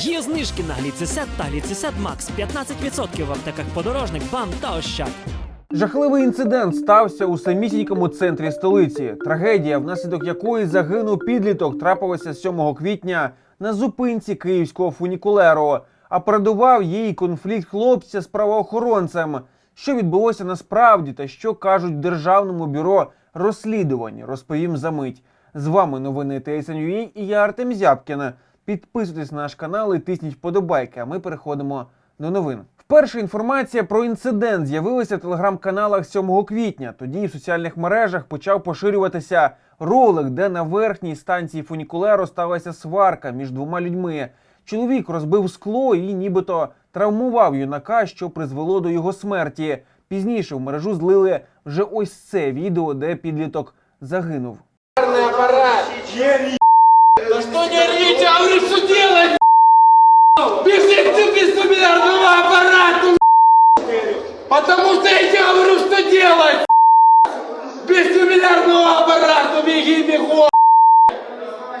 Є знижки на гліцесет та гліцесет Макс 15% в аптеках подорожник, бам та ощад. Жахливий інцидент стався у самісінькому центрі столиці. Трагедія, внаслідок якої загинув підліток, трапилася 7 квітня на зупинці київського фунікулеру. А передував їй конфлікт хлопця з правоохоронцем. Що відбулося насправді та що кажуть в Державному бюро розслідувань, розповім за мить. З вами новини ТСНЮА і я Артем Зябкін. Підписуйтесь на наш канал і тисніть вподобайки, а ми переходимо до новин. Вперше інформація про інцидент з'явилася в телеграм-каналах 7 квітня. Тоді в соціальних мережах почав поширюватися ролик, де на верхній станції фунікулеру сталася сварка між двома людьми. Чоловік розбив скло і нібито травмував юнака, що призвело до його смерті. Пізніше в мережу злили вже ось це відео, де підліток загинув. Да что не орите, а говорю, что делать? Бежите без суммарного аппарата, потому что я тебе говорю, что делать. Без суммарного аппарата беги, бегом.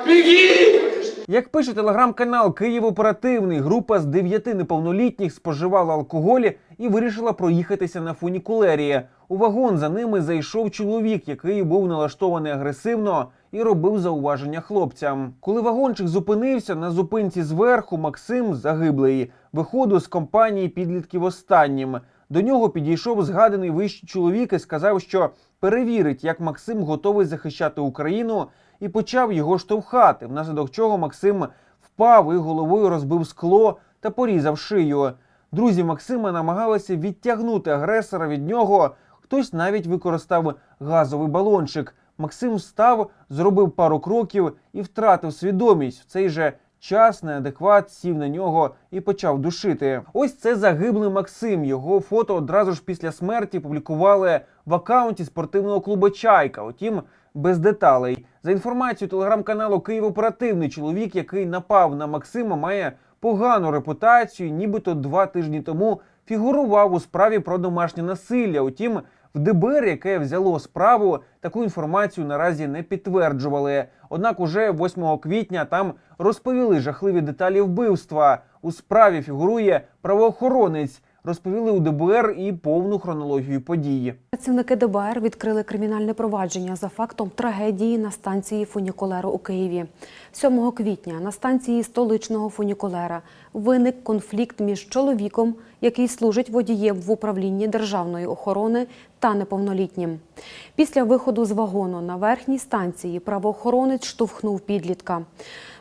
Беги! Як пише телеграм-канал Київ Оперативний, група з дев'яти неповнолітніх споживала алкоголі і вирішила проїхатися на фунікулері. У вагон за ними зайшов чоловік, який був налаштований агресивно і робив зауваження хлопцям. Коли вагончик зупинився на зупинці зверху, Максим загиблий виходив з компанії підлітків останнім. До нього підійшов згаданий вище чоловік і сказав, що перевірить, як Максим готовий захищати Україну, і почав його штовхати, внаслідок чого Максим впав і головою розбив скло та порізав шию. Друзі Максима намагалися відтягнути агресора від нього. Хтось навіть використав газовий балончик. Максим встав, зробив пару кроків і втратив свідомість. В цей же час неадекват сів на нього і почав душити. Ось це загиблий Максим. Його фото одразу ж після смерті публікували в акаунті спортивного клубу Чайка. Утім, без деталей. За інформацією телеграм-каналу Київ Оперативний, чоловік, який напав на Максима, має погану репутацію. Нібито два тижні тому фігурував у справі про домашнє насилля. Утім, в ДБР, яке взяло справу, таку інформацію наразі не підтверджували. Однак, уже 8 квітня там розповіли жахливі деталі вбивства. У справі фігурує правоохоронець. Розповіли у ДБР і повну хронологію події. Працівники ДБР відкрили кримінальне провадження за фактом трагедії на станції фунікулеру у Києві. 7 квітня на станції столичного фунікулера виник конфлікт між чоловіком, який служить водієм в управлінні державної охорони, та неповнолітнім. Після виходу з вагону на верхній станції правоохоронець штовхнув підлітка.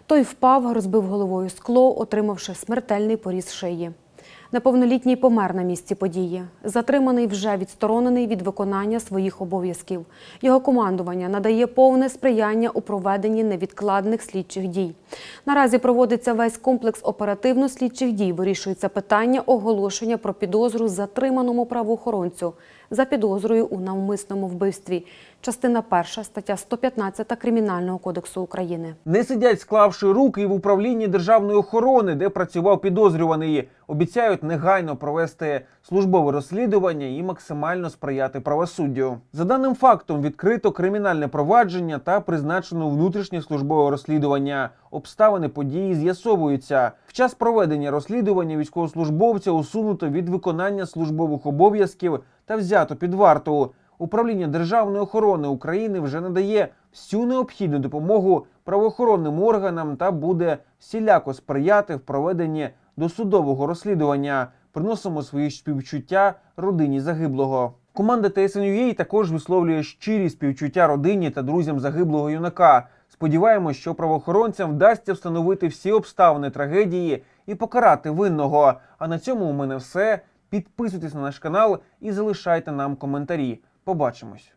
Той впав, розбив головою скло, отримавши смертельний поріз шиї. Неповнолітній помер на місці події. Затриманий вже відсторонений від виконання своїх обов'язків. Його командування надає повне сприяння у проведенні невідкладних слідчих дій. Наразі проводиться весь комплекс оперативно-слідчих дій. Вирішується питання оголошення про підозру затриманому правоохоронцю за підозрою у навмисному вбивстві. Частина 1 стаття 115 Кримінального кодексу України. Не сидять, склавши руки і в управлінні державної охорони, де працював підозрюваний. Обіцяють негайно провести службове розслідування і максимально сприяти правосуддю. За даним фактом відкрито кримінальне провадження та призначено внутрішнє службове розслідування. Обставини події з'ясовуються. В час проведення розслідування військовослужбовця усунуто від виконання службових обов'язків та взято під варту. Управління державної охорони України вже надає всю необхідну допомогу правоохоронним органам та буде всіляко сприяти в проведенні досудового розслідування. Приносимо свої співчуття родині загиблого. Команда ТСНЮА також висловлює щирі співчуття родині та друзям загиблого юнака. Сподіваємось, що правоохоронцям вдасться встановити всі обставини трагедії і покарати винного. А на цьому у мене все. Підписуйтесь на наш канал і залишайте нам коментарі. Побачимось.